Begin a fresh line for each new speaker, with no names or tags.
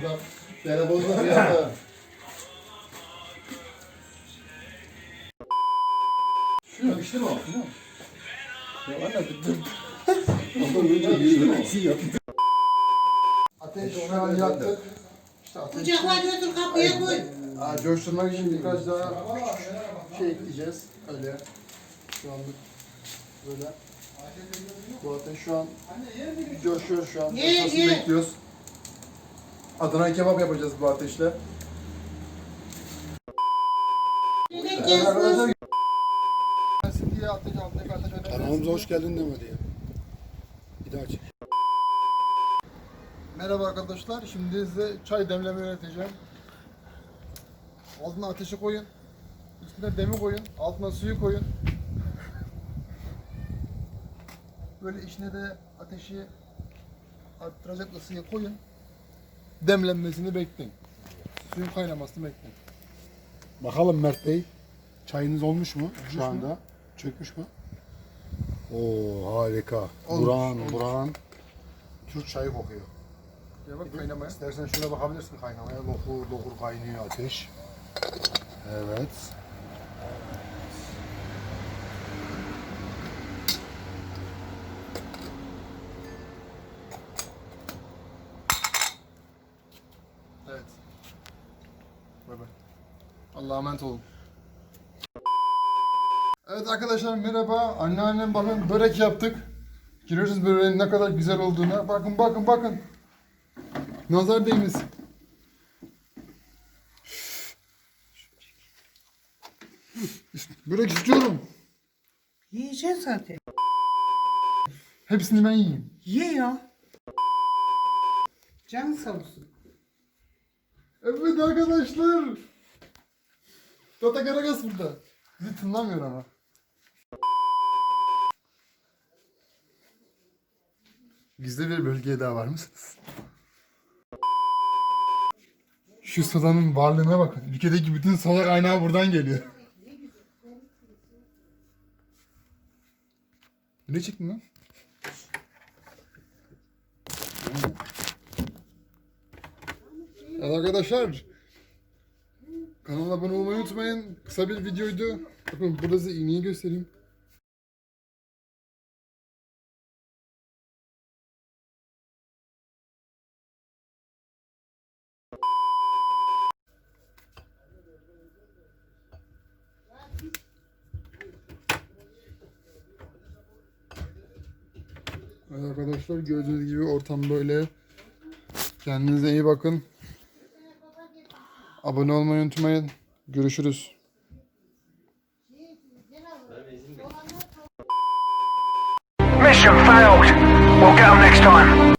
Adam telefonda bir anda. Şu yapıştı mı? Ya valla dur. Ondan önce bir şey yaptı. Ateş şu an yaktık. İşte ateş.
Kucaklar götür kapıya koy.
Aa, coşturmak için birkaç daha şey ekleyeceğiz. Öyle. Şu anlık böyle. Bu ateş şu an coşuyor şu an.
Ye,
Coşmasını
ye.
bekliyoruz. Adana kebap yapacağız bu ateşle. Arkadaşlar.
kesmez?
Gelsin diye ateş altındaki ateş önemli.
Kanalımıza hoş geldin demedi ya. Bir daha çek.
Merhaba arkadaşlar. Şimdi size çay demleme öğreteceğim. Altına ateşi koyun. Üstüne demi koyun. Altına suyu koyun. Böyle içine de ateşi arttıracak ısıyı koyun. Demlenmesini bekleyin. Suyun kaynamasını bekleyin.
Bakalım Mert Bey. Çayınız olmuş mu şu
mu?
anda? Çökmüş mü? Oo harika.
Olmuş,
Buran,
olmuş.
Buran. Türk çayı kokuyor.
Ya bak kaynamaya.
İstersen şuna bakabilirsin kaynamaya. Lokur lokur kaynıyor ateş. Evet.
Evet. Bay bay. Allah'a emanet olun. Evet arkadaşlar merhaba. Anneannem bakın börek yaptık. Görüyorsunuz böreğin ne kadar güzel olduğunu. Bakın bakın bakın. Nazar değmesin. Börek istiyorum.
Yiyeceksin zaten.
Hepsini ben yiyeyim.
Ye ya. Can sağ olsun.
Evet arkadaşlar. Tata Karagas burada. Bizi tınlamıyor ama. Gizli bir bölgeye daha var mısınız? Şu sodanın varlığına bakın. Ülkedeki bütün soda kaynağı buradan geliyor. Ne çektin lan? Evet arkadaşlar. Kanala abone olmayı unutmayın. Kısa bir videoydu. Bakın burada size iğneyi göstereyim. Evet arkadaşlar gördüğünüz gibi ortam böyle. Kendinize iyi bakın. Abone olmayı unutmayın. Görüşürüz.
Mission failed. We'll get them next time.